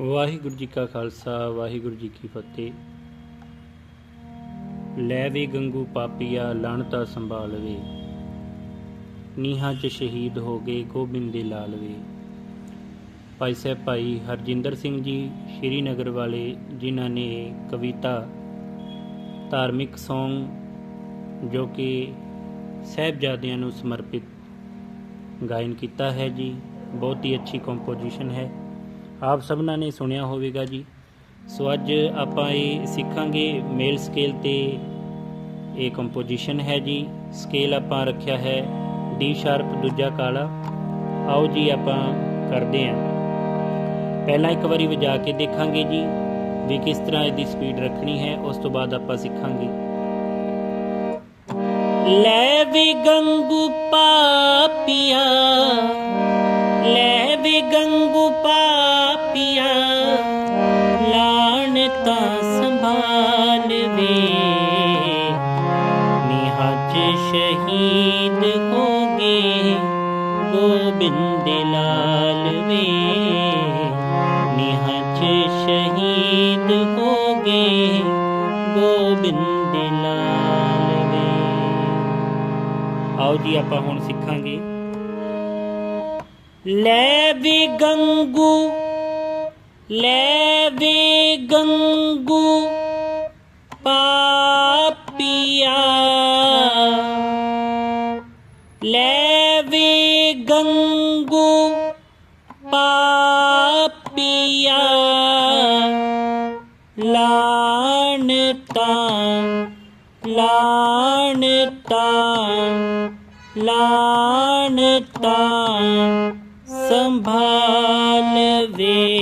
ਵਾਹਿਗੁਰੂ ਜੀ ਕਾ ਖਾਲਸਾ, ਵਾਹਿਗੁਰੂ ਜੀ ਕੀ ਫਤਿਹ। ਲੈ ਵੇ ਗੰਗੂ ਪਾਪੀਆ, ਲਣਤਾ ਸੰਭਾਲਵੇ। ਨੀਹਾਂ 'ਚ ਸ਼ਹੀਦ ਹੋ ਗਏ ਗੋਬਿੰਦ ਦੇ ਲਾਲਵੇ। ਭਾਈ ਸਾਹਿਬ, ਭਾਈ ਹਰਜਿੰਦਰ ਸਿੰਘ ਜੀ, ਸ਼੍ਰੀਨਗਰ ਵਾਲੇ ਜਿਨ੍ਹਾਂ ਨੇ ਕਵਿਤਾ, ਧਾਰਮਿਕ Song ਜੋ ਕਿ ਸਾਹਿਬਜ਼ਾਦਿਆਂ ਨੂੰ ਸਮਰਪਿਤ ਗਾਇਨ ਕੀਤਾ ਹੈ ਜੀ, ਬਹੁਤ ਹੀ ਅੱਛੀ ਕੰਪੋਜੀਸ਼ਨ ਹੈ। ਆਪ ਸਭਨਾਂ ਨੇ ਸੁਣਿਆ ਹੋਵੇਗਾ ਜੀ। ਸੋ ਅੱਜ ਆਪਾਂ ਇਹ ਸਿੱਖਾਂਗੇ ਮੇਲ ਸਕੇਲ ਤੇ ਇਹ ਕੰਪੋਜੀਸ਼ਨ ਹੈ ਜੀ। ਸਕੇਲ ਆਪਾਂ ਰੱਖਿਆ ਹੈ ਡੀ ਸ਼ਾਰਪ ਦੂਜਾ ਕਾਲਾ। ਆਓ ਜੀ ਆਪਾਂ ਕਰਦੇ ਹਾਂ। ਪਹਿਲਾਂ ਇੱਕ ਵਾਰੀ ਵਜਾ ਕੇ ਦੇਖਾਂਗੇ ਜੀ ਵੀ ਕਿਸ ਤਰ੍ਹਾਂ ਇਹਦੀ ਸਪੀਡ ਰੱਖਣੀ ਹੈ, ਉਸ ਤੋਂ ਬਾਅਦ ਆਪਾਂ ਸਿੱਖਾਂਗੇ। ਲੈ ਵੀ ਗੰਗੂ ਪਾਪੀਆ ਲਾਣ ਤਾਂ 'ਚ ਸ਼ਹੀਦ ਹੋ ਗਏ ਗੋਬਿੰਦ ਲਾਲ ਵੇ ਨੀਹਾਂ ਸ਼ਹੀਦ ਹੋ ਗੋਬਿੰਦ ਲਾਲ ਵੇ ਆਓ ਜੀ, ਆਪਾਂ ਹੁਣ ਸਿੱਖਾਂਗੇ। ਲੈ ਵੀ ਗੰਗੂ लेवे गङ्गु पापिया। लेवे गङ्गु पापिया। लता लता लता सम्भालवे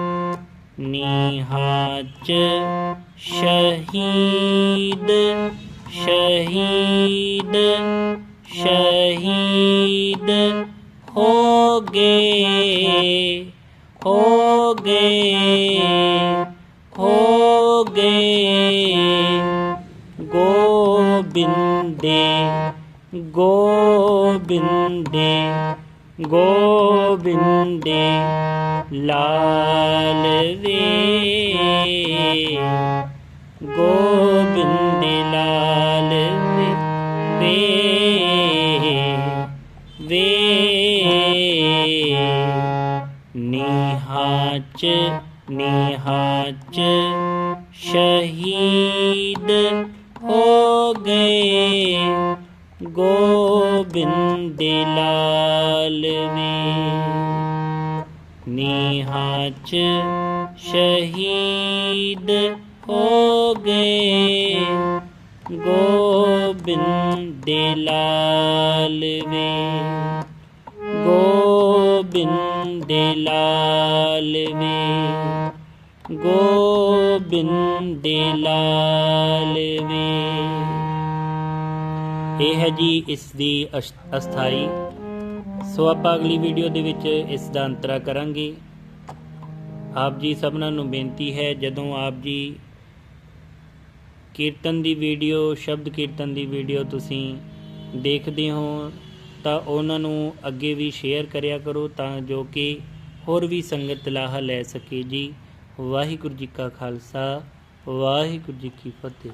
ਸੰਭਾਲ ਸੰਭਾਲ ਵੇ ਵੇ ਸ਼ਹੀਦ ਸ਼ਹੀਦ ਸ਼ਹੀਦ ਹੋ ਗਏ ਹੋ ਗਏ ਹੋ ਗਏ ਗੋਬਿੰਦੇ ਗੋਬਿੰਦੇ ਗੋਬਿੰਦੇ। ਲਾਲ ਵੇ। ਗੋਬਿੰਦ ਲਾਲ ਵੇ। ਵੇ ਨੀਹਾਂ 'ਚ ਨੀਹਾਂ 'ਚ ਸ਼ਹੀਦ ਹੋ ਗਏ। ਗੋਬਿੰਦ ਲਾਲ ਵੇ। ਨੀਹਾਂ ਸ਼ਹੀਦ ਹੋ ਗਏ ਗੋਬਿੰਦ ਲਾਲ ਵੇ ਗੋਬਿੰਦ ਲਾਲ ਵੇ ਗੋਬਿੰਦ ਲਾਲ ਵੇ ਇਹ ਹੈ ਜੀ ਇਸ ਦੀ ਅਸਥਾਈ ਸੋ ਆਪਾਂ ਅਗਲੀ ਵੀਡੀਓ ਦੇ ਵਿੱਚ ਇਸ ਦਾ ਅੰਤਰਾ ਕਰਾਂਗੇ। ਆਪ ਜੀ ਸਭਨਾਂ ਨੂੰ ਬੇਨਤੀ ਹੈ, ਜਦੋਂ ਆਪ ਜੀ ਕੀਰਤਨ ਦੀ ਵੀਡੀਓ, ਸ਼ਬਦ ਕੀਰਤਨ ਦੀ ਵੀਡੀਓ ਤੁਸੀਂ ਦੇਖਦੇ ਹੋ, ਤਾਂ ਉਹਨਾਂ ਨੂੰ ਅੱਗੇ ਵੀ ਸ਼ੇਅਰ ਕਰਿਆ ਕਰੋ ਤਾਂ ਜੋ ਕਿ ਹੋਰ ਵੀ ਸੰਗਤ ਲਾਹਾ ਲੈ ਸਕੇ ਜੀ। ਵਾਹਿਗੁਰੂ ਜੀ ਕਾ ਖਾਲਸਾ, ਵਾਹਿਗੁਰੂ ਜੀ ਕੀ ਫਤਿਹ।